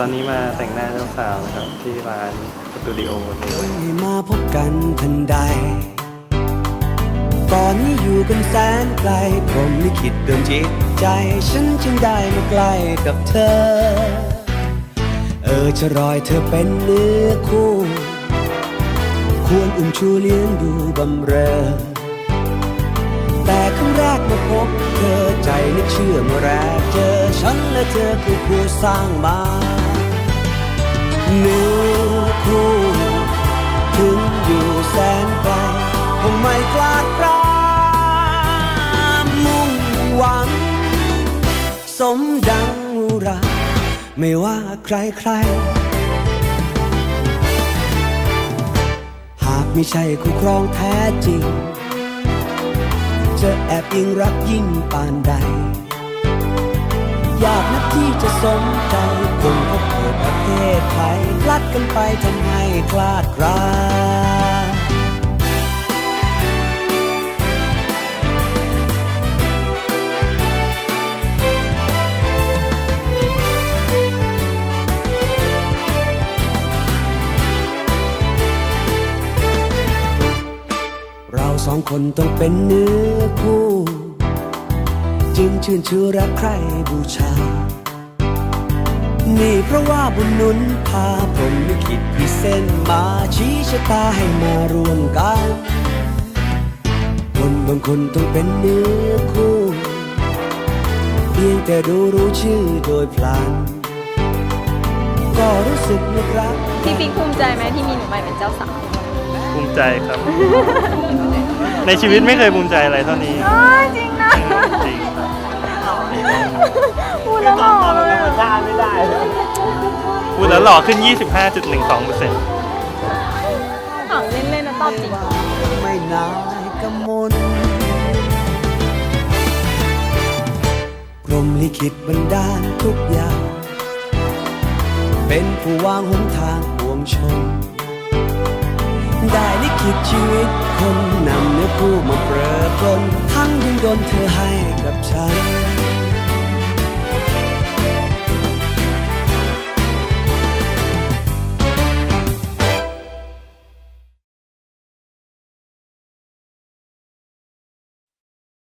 ตอนนี้มาแต่งหน้าเจ้าสาวนะครับ ที่ร้านสตูดิโอนี้ให้มาพบกันทันใด ก่อนนี้อยู่กันแสนไกล ผมลิขิตดินจิตใจ ฉันจึงได้มาใกล้กับเธอ เออจะรอยเธอเป็นเนื้อคู่ ควรอุ้มชูเลี้ยงดูบำเรอ แต่ครั้งแรกมาพบเธอใจนึกเชื่อเมื่อแรกเจอฉันและเธอคือผู้สร้างมาเนื้อคู่ถึงอยู่แสนไกลคงไม่กลาดกรามมุ่งหวัง สมดังอุรา ไม่ว่าใครใคร หากไม่ใช่คู่ครองแท้จริง จะแอบยิงรักยิ่งปานใด อยากนักที่จะสมใจคงพบเกิดประเทศไทยพลัดกันไปทำให้คลาดกลา สองคนต้องเป็นเนื้อคู่จึงชื่นชื่อรักใครบูชา นี่เพราะว่าบุญหนุนพาผมลิขิตพิเส้นมาชี้ชะตาให้มารวมกัน คนบางคนต้องเป็นเนื้อคู่ เพียงแต่ดูรู้ชื่อโดยพลันก็รู้สึกนึกรัก พี่ปิ๊กภูมิใจไหมที่มีหนูใหม่เป็นเจ้าสาว ภูมิใจครับ ในชีวิตไม่เคยภูมิใจอะไรเท่านี้จริงนะจริงครับพูดแล้วหล่อเลยอะพูดแล้วหล่อขึ้น 25.12เปอร์เซ็นต์ถามเล่นๆนะตอบจริง ไม่นายกำมลกรมลิขิตบันดาลทุกอย่าง เป็นผู้วางหนทางปวงชน ได้ลิขิตชีวิตคน กู้มาเปรอะปรนทั้งดึงดนเธอให้กับฉัน